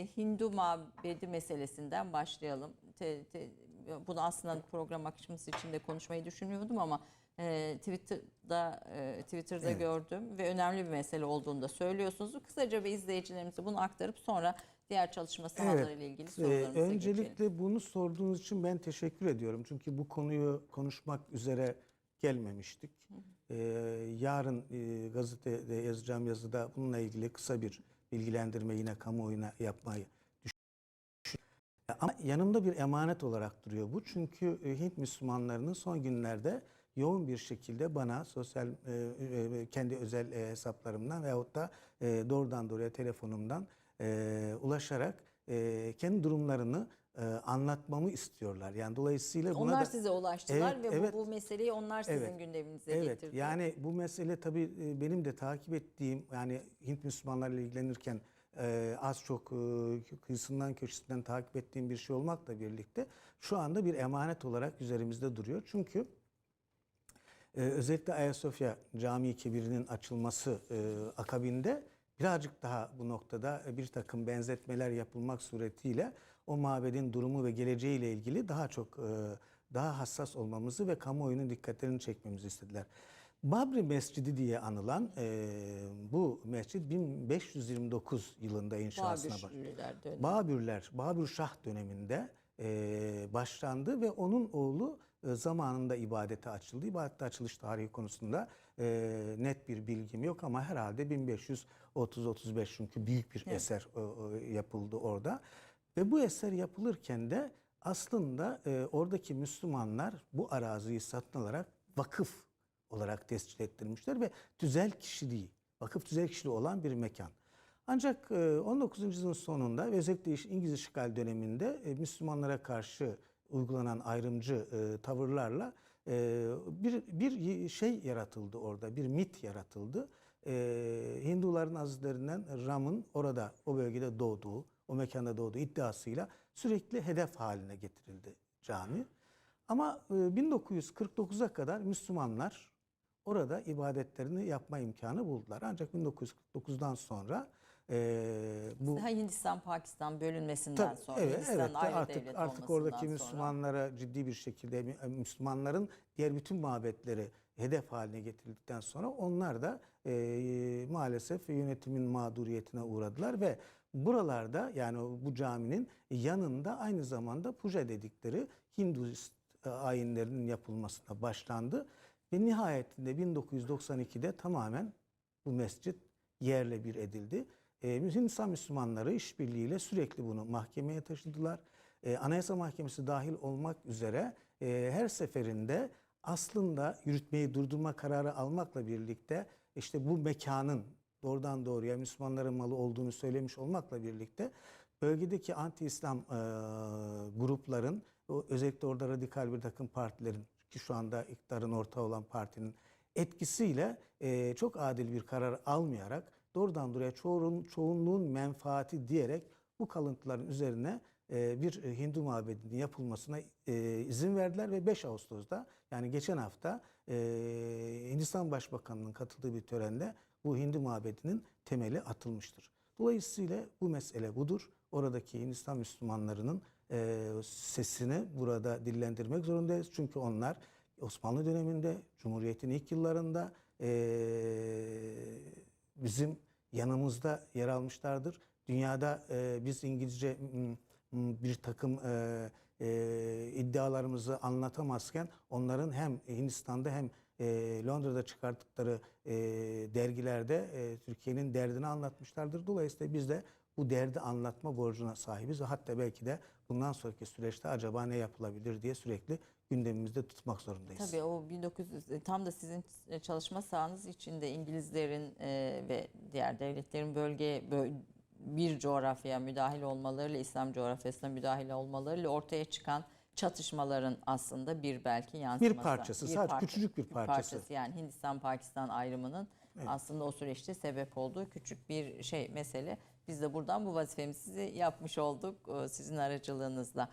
e, Hindu mabedi meselesinden başlayalım. Te- te- bunu aslında program akışımız için de konuşmayı düşünmüyordum ama e, Twitter'da e, Twitter'da Evet. gördüm ve önemli bir mesele olduğunu da söylüyorsunuz. Kısaca bir izleyicilerimize bunu aktarıp sonra diğer çalışma sahalarıyla ilgili Ee, sorularımıza geçelim. öncelikle bunu sorduğunuz için ben teşekkür ediyorum. Çünkü bu konuyu konuşmak üzere gelmemiştik. Ee, yarın e, gazetede yazacağım yazıda bununla ilgili kısa bir bilgilendirme yine kamuoyuna yapmayı düşünüyorum. Ama yanımda bir emanet olarak duruyor bu. Çünkü e, Hint Müslümanlarının son günlerde yoğun bir şekilde bana sosyal e, e, kendi özel e, hesaplarımdan veyahut da doğrudan doğruya telefonumdan ulaşarak e, kendi durumlarını e, anlatmamı istiyorlar. Yani dolayısıyla buna Onlar da- size ulaştılar Evet, ve evet. bu, bu meseleyi onlar sizin Evet. gündeminize Evet getirdi. yani bu mesele tabii benim de takip ettiğim yani Hint Müslümanlarla ilgilenirken e, az çok e, kıyısından köşesinden takip ettiğim bir şey olmakla birlikte şu anda bir emanet olarak üzerimizde duruyor. Çünkü özellikle Ayasofya Camii Kebiri'nin açılması e, akabinde birazcık daha bu noktada bir takım benzetmeler yapılmak suretiyle o mabedin durumu ve geleceğiyle ilgili daha çok e, daha hassas olmamızı ve kamuoyunun dikkatlerini çekmemizi istediler. Babri Mescidi diye anılan e, bu mescid 1529 yılında inşasına başladı. Babürler, Babür Şah döneminde e, başlandı ve onun oğlu e, zamanında ibadete açıldı. İbadete açılış tarihi konusunda e, net bir bilgim yok ama herhalde 1530-35 çünkü büyük bir eser e, e, yapıldı orada. Ve bu eser yapılırken de aslında e, oradaki Müslümanlar bu araziyi satın alarak vakıf olarak tescil ettirmişler ve tüzel kişiliği, vakıf tüzel kişiliği olan bir mekan. Ancak e, 19. yüzyılın sonunda ve özellikle İngiliz işgal döneminde e, Müslümanlara karşı uygulanan ayrımcı e, tavırlarla e, bir bir şey yaratıldı orada, bir mit yaratıldı. E, Hinduların azizlerinden Ram'ın orada o bölgede doğduğu, o mekanda doğduğu iddiasıyla sürekli hedef haline getirildi cami. Ama e, 1949'a kadar Müslümanlar orada ibadetlerini yapma imkanı buldular. Ancak 1949'dan sonra e, bu Hindistan Pakistan bölünmesinden Tabii, sonra evet, Hindistan evet. ayrı artık devlet artık oradaki sonra. Müslümanlara ciddi bir şekilde Mü- Müslümanların diğer bütün mabetleri hedef haline getirildikten sonra onlar da e, maalesef yönetimin mağduriyetine uğradılar ve buralarda yani bu caminin yanında aynı zamanda puja dedikleri Hinduist ayinlerinin yapılmasına başlandı ve nihayetinde 1992'de tamamen bu mescit yerle bir edildi. E, Hindistan Müslümanları işbirliğiyle sürekli bunu mahkemeye taşıdılar. E, Anayasa Mahkemesi dahil olmak üzere e, her seferinde aslında yürütmeyi durdurma kararı almakla birlikte işte bu mekanın doğrudan doğruya Müslümanların malı olduğunu söylemiş olmakla birlikte bölgedeki anti-İslam e, grupların özellikle orada radikal bir takım partilerin ki şu anda iktidarın ortağı olan partinin etkisiyle e, çok adil bir karar almayarak doğrudan doğruya çoğun, çoğunluğun menfaati diyerek bu kalıntıların üzerine e, bir Hindu mabedinin yapılmasına e, izin verdiler ve 5 Ağustos'ta yani geçen hafta e, Hindistan Başbakanı'nın katıldığı bir törende bu Hindu mabedinin temeli atılmıştır. Dolayısıyla bu mesele budur. Oradaki Hindistan Müslümanlarının e, sesini burada dillendirmek zorundayız. Çünkü onlar Osmanlı döneminde, Cumhuriyet'in ilk yıllarında e, bizim yanımızda yer almışlardır. Dünyada e, biz İngilizce bir takım e, e, iddialarımızı anlatamazken onların hem Hindistan'da hem e, Londra'da çıkarttıkları e, dergilerde e, Türkiye'nin derdini anlatmışlardır. Dolayısıyla biz de bu derdi anlatma borcuna sahibiz ve hatta belki de bundan sonraki süreçte acaba ne yapılabilir diye sürekli gündemimizde tutmak zorundayız. Tabii o 1900 e, tam da sizin çalışma sahanız içinde İngilizlerin e, ve diğer devletlerin bölgeye böl- bir coğrafyaya müdahil olmalarıyla İslam coğrafyasına müdahil olmalarıyla ortaya çıkan çatışmaların aslında bir belki yansıması. Bir parçası, sadece küçücük bir parçası. Yani Hindistan-Pakistan ayrımının aslında o süreçte sebep olduğu küçük bir şey mesele. Biz de buradan bu vazifemizi yapmış olduk e, sizin aracılığınızla.